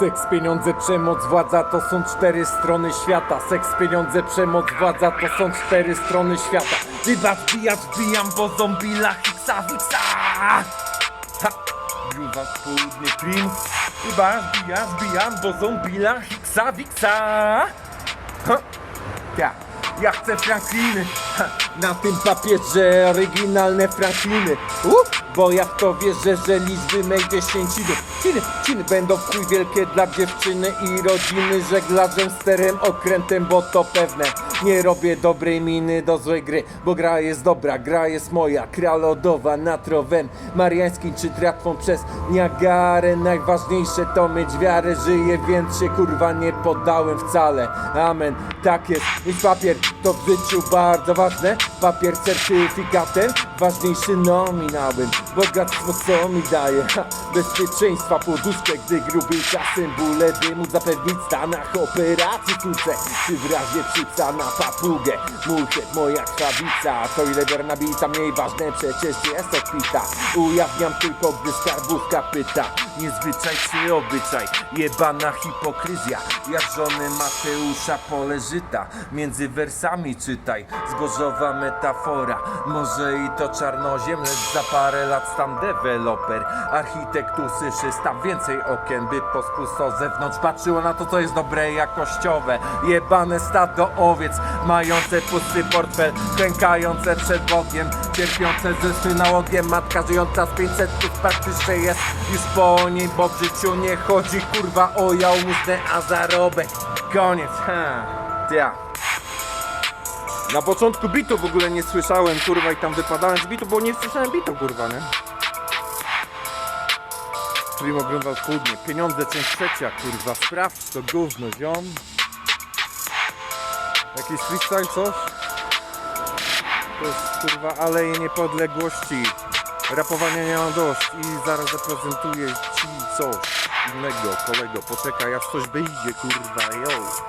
Seks, pieniądze, przemoc, władza to są cztery strony świata. Seks, pieniądze, przemoc, władza to są cztery strony świata. Wybacz, wbijać, wbijam, bo zombie la hiksa, hiksa Ha! Gruwa południe prim Chyba wbijam, wbijam, bo zombie la hiksa, hiksa Ha! Ja, ja chcę Frankliny. Ha, Na tym papierze oryginalne Frankliny uh, Bo ja w to wierzę, że liczby mej dziesięciny Ciny, ciny będą w chuj wielkie dla dziewczyny i rodziny Żeglarzem, sterem, okrętem, bo to pewne. Nie robię dobrej miny do złej gry Bo gra jest dobra, gra jest moja Kra lodowa nad rowem. Mariańskim czy tratwą przez Niagarę Najważniejsze to mieć wiarę. Żyję, więc się kurwa nie poddałem wcale. Amen, tak jest. Mieć papier to w życiu bardzo ważne Papier certyfikatem Ważniejszy nominałem Bogactwo co mi daje Bezpieczeństwa poduszkę Gdy gruby czasem bóle dymu Zapewnić w stanach operacji kurczę Czy w razie przypsa na papugę Mój moja krawica To ile Bernabita mniej ważne Przecież jest odpita Ujawniam tylko gdy skarbówka pyta Niezwyczaj czy obyczaj Jebana hipokryzja. Jak żony Mateusza Poleżyta Między wersami czytaj. Zbożowa metafora Może i to czarnoziem Lecz za parę lat stan deweloper Architekt usłyszy więcej okien By pospół zewnątrz patrzyło na to co jest dobre jakościowe. Jebane stado owiec Mające pusty portfel Klękające przed Bogiem Cierpiące ze nałogiem Matka żyjąca z 500 plus praktycznie jest już po niej Bo w życiu nie chodzi kurwa o jałmużnę A zarobek Koniec ha. Ja. Na początku bitu w ogóle nie słyszałem, kurwa, i tam wypadałem z bitu, bo nie słyszałem bitu, kurwa, nie? Primo Grunwald Południe, pieniądze część trzecia, kurwa, sprawdź to gówno, ziom. Jakiś freestyle, coś? To jest, kurwa, Aleje Niepodległości. Rapowania nie mam dość i zaraz zaprezentuję ci coś innego, kolego. Poczekaj, aż coś wyjdzie, kurwa, yo.